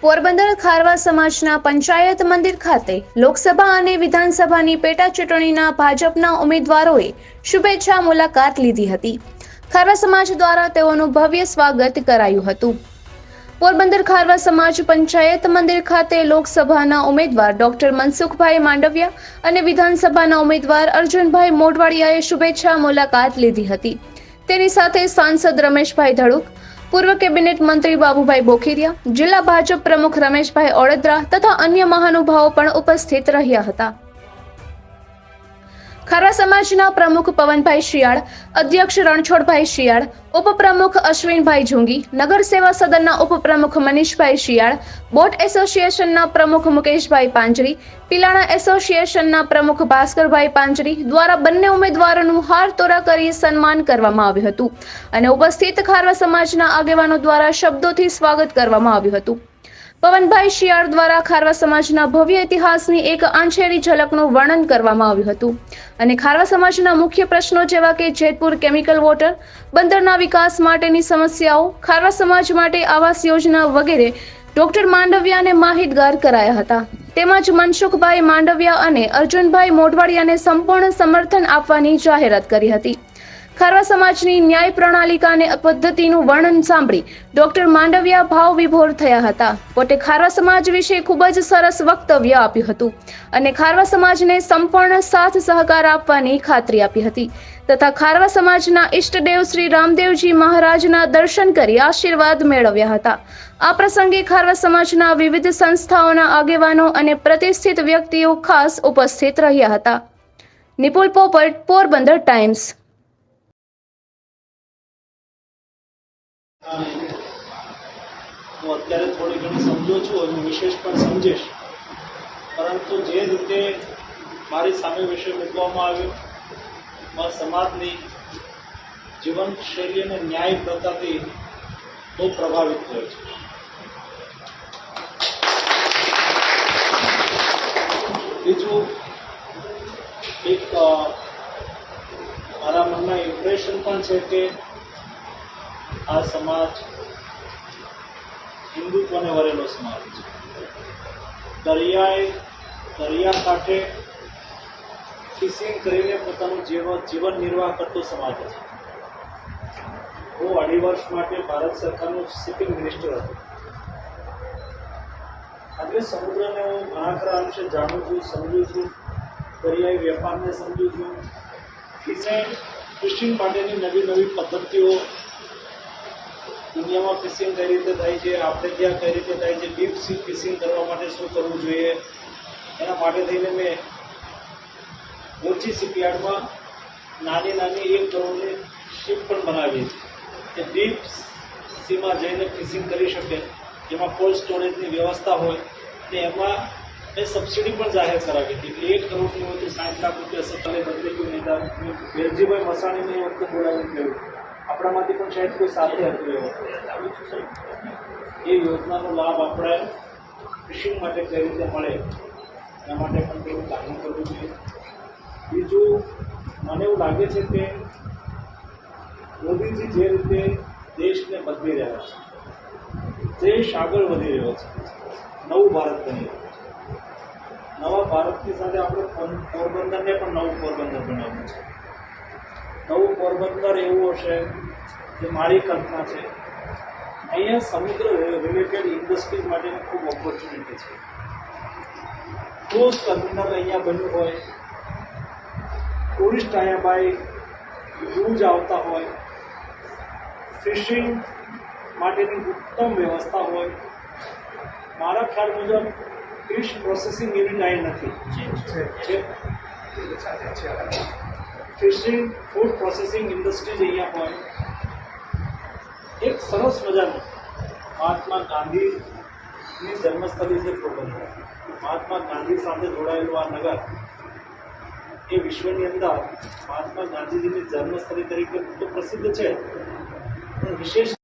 પોરબંદર ખારવા સમાજના પંચાયત મંદિર ખાતે લોકસભા અને વિધાનસભાની પેટા ચૂંટણીના ભાજપના ઉમેદવારોએ શુભેચ્છા મુલાકાત લીધી હતી. ખારવા સમાજ દ્વારા તેઓનું ભવ્ય સ્વાગત કરાયું હતું. પોરબંદર ખારવા સમાજ પંચાયત મંદિર ખાતે લોકસભાના ઉમેદવાર ડોક્ટર મનસુખભાઈ માંડવિયા અને વિધાનસભાના ઉમેદવાર અર્જુનભાઈ મોઢવાડિયાએ શુભેચ્છા મુલાકાત લીધી હતી. તેની સાથે સાંસદ રમેશભાઈ ધડુક પૂર્વ કેબિનેટ મંત્રી બાબુભાઈ બોખીરિયા, જિલ્લા ભાજપ પ્રમુખ રમેશભાઈ ઓળદરા તથા અન્ય મહાનુભાવો પણ ઉપસ્થિત રહ્યા હતા. ખારવા સમાજના પ્રમુખ પવનભાઈ શિયાળ, અધ્યક્ષ રણછોડભાઈ શિયાળ, ઉપપ્રમુખ અશ્વિનભાઈ જુંગી નગર સેવા સદનના ઉપપ્રમુખ મનીષભાઈ શિયાળ, બોટ એસોસિએશનના પ્રમુખ મુકેશભાઈ પાંજરી, પિલાણા એસોસિએશનના પ્રમુખ ભાસ્કરભાઈ પાંજરી દ્વારા બંને ઉમેદવારોનું હાર તોરા કરી સન્માન કરવામાં આવ્યું હતું. અને ઉપસ્થિત ખારવા સમાજના આગેવાનો દ્વારા શબ્દોથી સ્વાગત કરવામાં આવ્યું હતું. પવનભાઈ શિયાળ દ્વારા ખારવા સમાજના ભવ્ય ઇતિહાસની એક આંછેરી ઝલકનું વર્ણન કરવામાં આવ્યું હતું. અને ખારવા સમાજના મુખ્ય પ્રશ્નો જેવા કે જેતપુર કેમિકલ વોટર, બંદરના વિકાસ માટેની સમસ્યાઓ, ખારવા સમાજ માટે આવાસ યોજના વગેરે ડોક્ટર માંડવિયાને માહિતગાર કરાયા હતા. તેમજ મનસુખભાઈ માંડવિયા અને અર્જુનભાઈ મોઢવાડિયાને સંપૂર્ણ સમર્થન આપવાની જાહેરાત કરી હતી. ખારવા સમાજની ન્યાય પ્રણાલિકા અને પદ્ધતિનું વર્ણન સાંભળી ડોક્ટર માંડવિયા ભાવ વિભોર થયા હતા. પોતે ખારવા સમાજ વિશે ખૂબ જ સરસ વક્તવ્ય આપ્યું હતું અને ખારવા સમાજને સંપૂર્ણ સાથ સહકાર આપવાની ખાતરી આપી હતી તથા ખારવા સમાજના ઈષ્ટદેવ શ્રી રામદેવજી મહારાજના દર્શન કરી આશીર્વાદ મેળવ્યા હતા. આ પ્રસંગે ખારવા સમાજના વિવિધ સંસ્થાઓના આગેવાનો અને પ્રતિષ્ઠિત વ્યક્તિઓ ખાસ ઉપસ્થિત રહ્યા હતા. નિપુલ પોપટ, પોરબંદર ટાઈમ્સ. હું અત્યારે થોડી ઘણી સમજો છું અને વિશેષ પણ સમજીશ. પરંતુ જે રીતે મારી સામે વિષય મૂકવામાં આવ્યો મારા સમાજની જીવનશૈલી અને ન્યાય પ્રથાથી બહુ પ્રભાવિત થયો છે. બીજું, એક મારા મનમાં ઇમ્પ્રેશન પણ છે કે આ સમાજ હિન્દુત્વને વરેલો સમાજ છે. દરિયાએ દરિયા કાંઠે ફિશિંગ કરીને પોતાનું જીવન જીવન નિર્વાહ કરતો સમાજ છે હું અઢી વર્ષ માટે ભારત સરકારનું શિપિંગ મિનિસ્ટર હતો. આજે સમુદ્રને હું ઘણા ખરા અંશે જાણું છું, સમજું છું. દરિયાઈ વેપારને સમજું છું. ફિશિંગ ફિશિંગ માટેની નવી નવી પદ્ધતિઓ દુનિયામાં ફિશિંગ કઈ રીતે થાય છે આપણે ત્યાં કઈ રીતે થાય છે ડીપ સી ફિશિંગ કરવા માટે શું કરવું જોઈએ? એના માટે થઈને મેં ઓછી શિપયાર્ડમાં નાની નાની એક કરોડની શિપ પણ બનાવી છે કે ડીપ સીમાં જઈને ફિશિંગ કરી શકે, જેમાં કોલ્ડ સ્ટોરેજની વ્યવસ્થા હોય, ને એમાં મેં સબસિડી પણ જાહેર કરાવી હતી. એટલે એક કરોડની હોય તો સાઠ લાખ રૂપિયા સત્તાને બદલી ગયું નિદાન વેલજીભાઈ મસાણીને એ વખતે બોલાવી કહ્યું. આપણામાંથી પણ શાયદ કોઈ સાથે હતું એ યોજનાનો લાભ આપણે ફિશિંગ માટે કઈ રીતે મળે, એના માટે પણ થોડું કામ કરવું જોઈએ. બીજું, મને એવું લાગે છે કે મોદીજી જે રીતે દેશને બદલી રહ્યા છે, દેશ આગળ વધી રહ્યો છે, નવું ભારત બની રહ્યું છે. નવા ભારતની સાથે આપણે પોર- પોરબંદરને પણ નવું પોરબંદર બનાવ્યું છે. નવું પોરબંદર એવું હશે જે મારી કલ્પના છે? અહીંયા સમુદ્ર રિલેટેડ ઇન્ડસ્ટ્રીઝ માટેની ખૂબ ઓપોર્ચ્યુનિટી છે. ક્રૂઝ ટર્મિનલ અહીંયા બન્યું હોય ટુરિસ્ટ અહીંયા બાય ક્રૂઝ આવતા હોય ફિશિંગ માટેની ઉત્તમ વ્યવસ્થા હોય. મારા ખ્યાલ મુજબ ફિશ પ્રોસેસિંગ યુનિટ અહીં નથી. છે. ફિશિંગ ફૂડ પ્રોસેસિંગ ઇન્ડસ્ટ્રીઝ અહીંયા હોય એક સરસ મજાનું મહાત્મા ગાંધીની જન્મસ્થળી છે પોરબંદર મહાત્મા ગાંધી સાથે જોડાયેલું આ નગર એ વિશ્વની અંદર મહાત્મા ગાંધીજીની જન્મસ્થળી તરીકે તો પ્રસિદ્ધ છે પણ વિશેષ